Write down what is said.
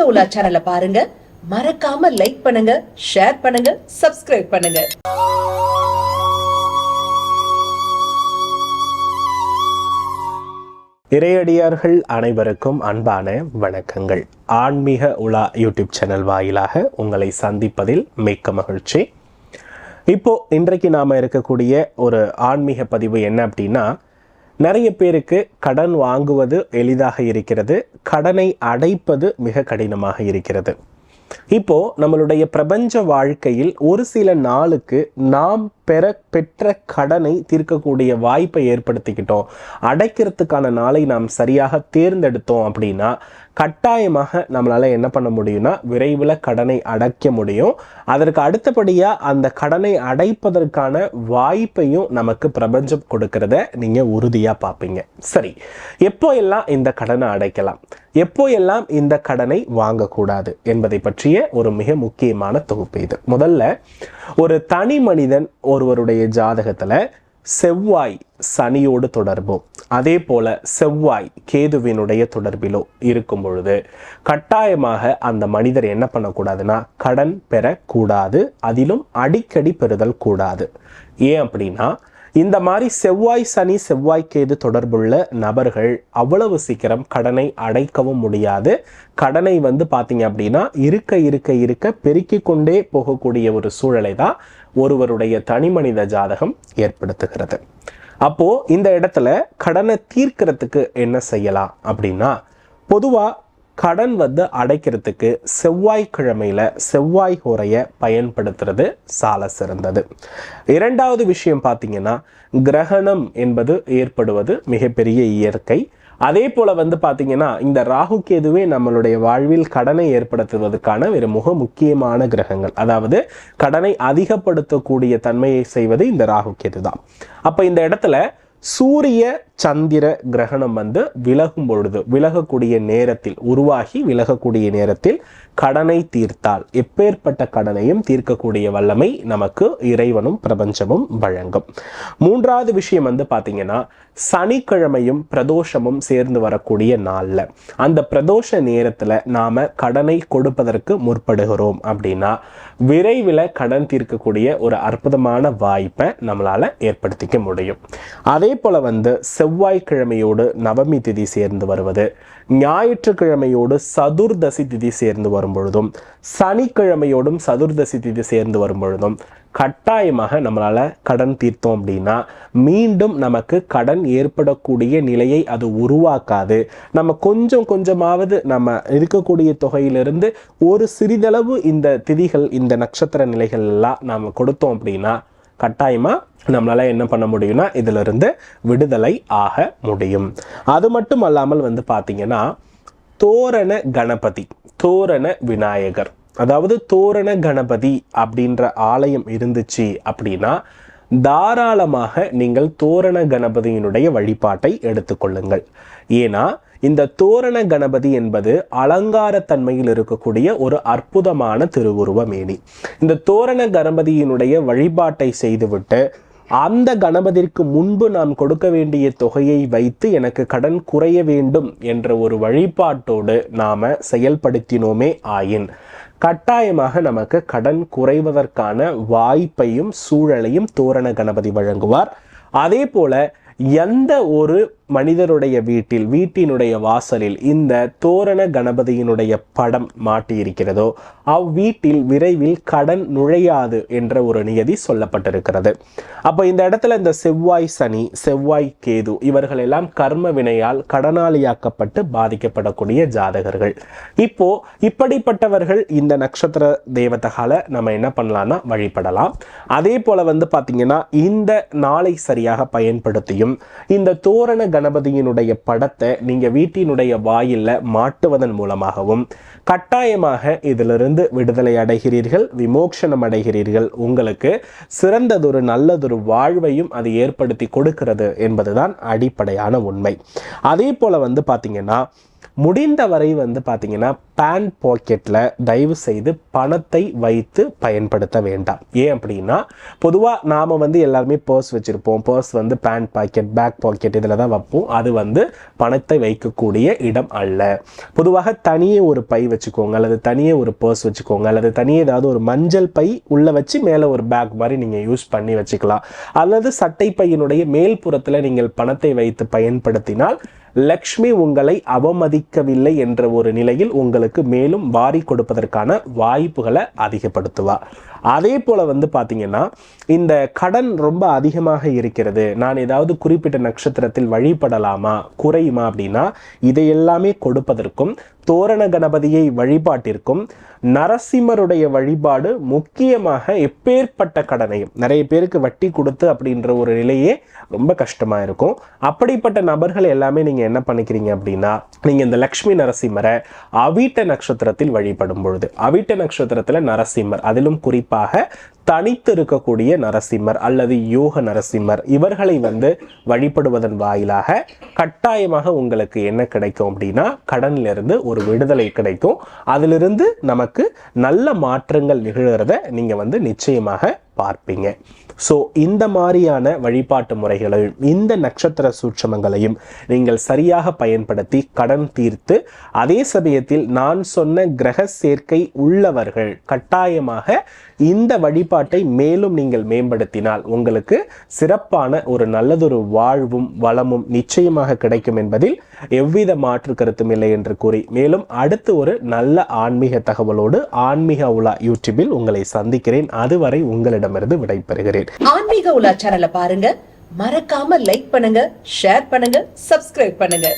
ஆன்மீக உலா சேனலை பாருங்க. மறக்காம லைக் பண்ணுங்க ஷேர் பண்ணுங்க சப்ஸ்கிரைப் பண்ணுங்க. இறையடியார்கள் அனைவருக்கும் அன்பான வணக்கங்கள். ஆன்மீக உலா யூடியூப் சேனல் வாயிலாக உங்களை சந்திப்பதில் மிக்க மகிழ்ச்சி. இப்போ இன்றைக்கு நாம இருக்கக்கூடிய ஒரு ஆன்மீக பதிவு என்ன அப்படின்னா நிறைய பேருக்கு கடன் வாங்குவது எளிதாக இருக்கிறது. கடனை அடைப்பது மிக கடினமாக இருக்கிறது. இப்போ நம்மளுடைய பிரபஞ்ச வாழ்க்கையில் ஒரு சில நாளுக்கு நாம் பெற பெற்ற கடனை தீர்க்கக்கூடிய வாய்ப்பை ஏற்படுத்திக்கிட்டோம். அடைக்கிறதுக்கான நாளை நாம் சரியாக தேர்ந்தெடுத்தோம் அப்படின்னா கட்டாயமாக நம்மளால் என்ன பண்ண முடியும்னா விரைவில் கடனை அடைக்க முடியும். அதற்கு அடுத்தபடியாக அந்த கடனை அடைப்பதற்கான வாய்ப்பையும் நமக்கு பிரபஞ்சம் கொடுக்கறத நீங்கள் உறுதியாக பார்ப்பீங்க சரி எப்போ எல்லாம் இந்த கடனை அடைக்கலாம்? எப்போ எல்லாம் இந்த கடனை வாங்கக்கூடாது என்பதை பற்றிய ஒரு மிக முக்கியமான தொகுப்பு இது. முதல்ல ஒரு தனி மனிதன் ஒருவருடைய ஜாதகத்தில் செவ்வாய் சனியோடு தொடர்பும். அதே போல செவ்வாய் கேதுவினுடைய தொடர்பிலோ இருக்கும் பொழுது கட்டாயமாக அந்த மனிதர் என்ன பண்ணக்கூடாதுன்னா கடன் பெறக்கூடாது அதிலும் அடிக்கடி பெறுதல் கூடாது. ஏன் அப்படின்னா இந்த மாதிரி செவ்வாய் சனி செவ்வாய் கேது தொடர்புள்ள நபர்கள் அவ்வளவு சீக்கிரம் கடனை அடைக்கவும் முடியாது. கடனை வந்து பார்த்தீங்க அப்படின்னா இருக்க இருக்க இருக்க பெருக்கி கொண்டே போகக்கூடிய ஒரு சூழலை தான் ஒருவருடைய தனிமனித ஜாதகம் ஏற்படுத்துகிறது. அப்போ இந்த இடத்துல கடனை தீர்க்கிறதுக்கு என்ன செய்யலாம் அப்படின்னா பொதுவா கடன் வந்து அடைக்கிறதுக்கு செவ்வாய்க்கிழமையில செவ்வாய் ஹோரைய பயன்படுத்துறது சால சிறந்தது. இரண்டாவது விஷயம் பார்த்தீங்கன்னா கிரகணம் என்பது ஏற்படுவது மிகப்பெரிய இயற்கை. அதே போல வந்து பார்த்தீங்கன்னா இந்த ராகு கேதுவே நம்மளுடைய வாழ்வில் கடனை ஏற்படுத்துவதற்கான ஒரு மிக முக்கியமான கிரகங்கள். அதாவது கடனை அதிகப்படுத்தக்கூடிய தன்மையை செய்வது இந்த ராகு கேது தான் அப்போ இந்த இடத்துல சூரிய சந்திர கிரகணம் வந்து விலகும் பொழுது விலகக்கூடிய நேரத்தில் உருவாகி விலகக்கூடிய நேரத்தில் கடனை தீர்த்தால் எப்பேற்பட்ட கடனையும் தீர்க்கக்கூடிய வல்லமை நமக்கு இறைவனும் பிரபஞ்சமும் வழங்கும். மூன்றாவது விஷயம் வந்து பார்த்தீங்கன்னா சனிக்கிழமையும் பிரதோஷமும் சேர்ந்து வரக்கூடிய நாளில். அந்த பிரதோஷ நேரத்தில் நாம கடனை கொடுப்பதற்கு முற்படுகிறோம் அப்படின்னா விரைவில் கடன் தீர்க்கக்கூடிய ஒரு அற்புதமான வாய்ப்பை நம்மளால ஏற்படுத்திக்க முடியும். அதே அதே போல வந்து செவ்வாய்க்கிழமையோடு நவமி திதி சேர்ந்து வருவது ஞாயிற்றுக்கிழமையோடு சதுர்தசி திதி சேர்ந்து வரும் பொழுதும் சனிக்கிழமையோடும் சதுர்தசி திதி சேர்ந்து வரும் பொழுதும் கட்டாயமாக நம்மளால் கடன் தீர்த்தோம் அப்படின்னா மீண்டும் நமக்கு கடன் ஏற்படக்கூடிய நிலையை அது உருவாக்காது. நம்ம கொஞ்சம் கொஞ்சமாவது நம்ம இருக்கக்கூடிய தொகையிலிருந்து ஒரு சிறிதளவு இந்த திதிகள் இந்த நட்சத்திர நிலைகள் எல்லாம் நாம் கொடுத்தோம் அப்படின்னா கட்டாயமாக நம்மளால் என்ன பண்ண முடியும்னா இதிலிருந்து விடுதலை ஆக முடியும். அது மட்டும் அல்லாமல் வந்து பார்த்தீங்கன்னா தோரண கணபதி தோரண விநாயகர். அதாவது தோரண கணபதி அப்படின்ற ஆலயம் இருந்துச்சு அப்படின்னா தாராளமாக நீங்கள் தோரண கணபதியினுடைய வழிபாட்டை எடுத்துக்கொள்ளுங்கள். ஏன்னா இந்த தோரண கணபதி என்பது அலங்கார தன்மையில் இருக்கக்கூடிய ஒரு அற்புதமான திருவுருவ மேனி இந்த தோரண கணபதியினுடைய வழிபாட்டை செய்துவிட்டு அந்த கணபதிற்கு முன்பு நாம் கொடுக்க வேண்டிய தொகையை வைத்து எனக்கு கடன் குறைய வேண்டும் என்ற ஒரு வழிபாட்டோடு நாம செயல்படுத்தினோமே ஆயின். கட்டாயமாக நமக்கு கடன் குறைவதற்கான வாய்ப்பையும் சூழலையும் தோரண கணபதி வழங்குவார். அதே போல எந்த ஒரு மனிதருடைய வீட்டில் வீட்டினுடைய வாசலில் இந்த தோரண கணபதியினுடைய படம் மாட்டியிருக்கிறதோ அவ்வீட்டில் விரைவில் கடன் நுழையாது என்ற ஒரு நியதி சொல்லப்பட்டிருக்கிறது. அப்போ இந்த இடத்துல இந்த செவ்வாய் சனி செவ்வாய் கேது இவர்கள் எல்லாம் கர்ம வினையால் கடனாளியாக்கப்பட்டு பாதிக்கப்படக்கூடிய ஜாதகர்கள். இப்போ இப்படிப்பட்டவர்கள் இந்த நட்சத்திர தேவதகால நம்ம என்ன பண்ணலாம்னா வழிபடலாம். அதே போல வந்து பார்த்தீங்கன்னா இந்த நாளை சரியாக பயன்படுத்தியும் இந்த தோரண கணபதியினுடைய படத்தை நீங்கள் வீட்டினுடைய வாயில்ல மாட்டுவதன் மூலமாகவும் கட்டாயமாக இதிலிருந்து விடுதலை அடைகிறீர்கள் விமோக்ஷனம் அடைகிறீர்கள். உங்களுக்கு சிறந்ததொரு நல்லதொரு வாழ்வையும் அது ஏற்படுத்தி கொடுக்கிறது என்பதுதான் அடிப்படையான உண்மை. அதே போல வந்து பார்த்தீங்கன்னா முடிந்தவரை வந்து பார்த்தீங்கன்னா பேண்ட் பாக்கெட்டில் தயவு செய்து பணத்தை வைத்து பயன்படுத்த வேண்டாம். ஏன் அப்படின்னா பொதுவாக நாம் வந்து எல்லாருமே பர்ஸ் வச்சுருப்போம். பர்ஸ் வந்து பேண்ட் பாக்கெட் பேக் பாக்கெட் இதில் தான் வைப்போம். அது வந்து பணத்தை வைக்கக்கூடிய இடம் அல்ல. பொதுவாக தனியே ஒரு பை வச்சுக்கோங்க அல்லது தனியே ஒரு பர்ஸ் வச்சுக்கோங்க அல்லது தனியே ஏதாவது ஒரு மஞ்சள் பை உள்ளே வச்சு மேலே ஒரு பேக் மாதிரி நீங்கள் யூஸ் பண்ணி வச்சுக்கலாம். அல்லது சட்டை பையினுடைய மேல் புறத்தில் நீங்கள் பணத்தை வைத்து பயன்படுத்தினால் லக்ஷ்மி உங்களை அவமதிக்கவில்லை என்ற ஒரு நிலையில் உங்களுக்கு மேலும் வாரி கொடுப்பதற்கான வாய்ப்புகளை அதிகப்படுத்துவா. அதே போல் வந்து பார்த்தீங்கன்னா இந்த கடன் ரொம்ப அதிகமாக இருக்கிறது. நான் ஏதாவது குறிப்பிட்ட நட்சத்திரத்தில் வழிபடலாமா குறையுமா அப்படின்னா இதையெல்லாமே கொடுப்பதற்கும் தோரண கணபதியை வழிபாட்டிற்கும் நரசிம்மருடைய வழிபாடு முக்கியமாக எப்பேற்பட்ட கடனையும் நிறைய பேருக்கு வட்டி கொடுத்து அப்படின்ற ஒரு நிலையே ரொம்ப கஷ்டமா இருக்கும். அப்படிப்பட்ட நபர்கள் எல்லாமே நீங்கள் நீங்கள் என்ன பண்ணிக்கிறீங்க அப்படின்னா நீங்க இந்த லக்ஷ்மி நரசிம்மரை அவிட்ட நட்சத்திரத்தில் வழிபடும் பொழுது அவிட்ட நட்சத்திரத்தில் நரசிம்மர் அதிலும் குறிப்பாக தனித்து இருக்கக்கூடிய நரசிம்மர் அல்லது யோக நரசிம்மர் இவர்களை வந்து வழிபடுவதன் வாயிலாக கட்டாயமாக உங்களுக்கு என்ன கிடைக்கும் அப்படின்னா கடன்ல இருந்து ஒரு விடுதலை கிடைக்கும். அதிலிருந்து நமக்கு நல்ல மாற்றங்கள் நிகழ்கிறத நீங்க வந்து நிச்சயமாக பார்ப்பீங்க. ஸோ இந்த மாதிரியான வழிபாட்டு முறைகளையும் இந்த நட்சத்திர சூட்சமங்களையும் நீங்கள் சரியாக பயன்படுத்தி கடன் தீர்த்து அதே சமயத்தில் நான் சொன்ன கிரக சேர்க்கை உள்ளவர்கள் கட்டாயமாக இந்த வழிபாட்டை மேலும் நீங்கள் மேம்படுத்தினால் உங்களுக்கு சிறப்பான ஒரு நல்லதொரு வாழ்வும் வளமும் நிச்சயமாக கிடைக்கும் என்பதில் எவ்வித மாற்று கருத்தும் இல்லை என்று கூறி மேலும் அடுத்து ஒரு நல்ல ஆன்மீக தகவலோடு ஆன்மீக உலா யூடியூபில் உங்களை சந்திக்கிறேன். அதுவரை உங்களிடம் உங்களிடமிருந்து விடைபெறுகிறேன். ஆன்மீக உலாச்சாரல பாருங்க. மறக்காம லைக் பண்ணுங்க ஷேர் பண்ணுங்க சப்ஸ்கிரைப் பண்ணுங்க.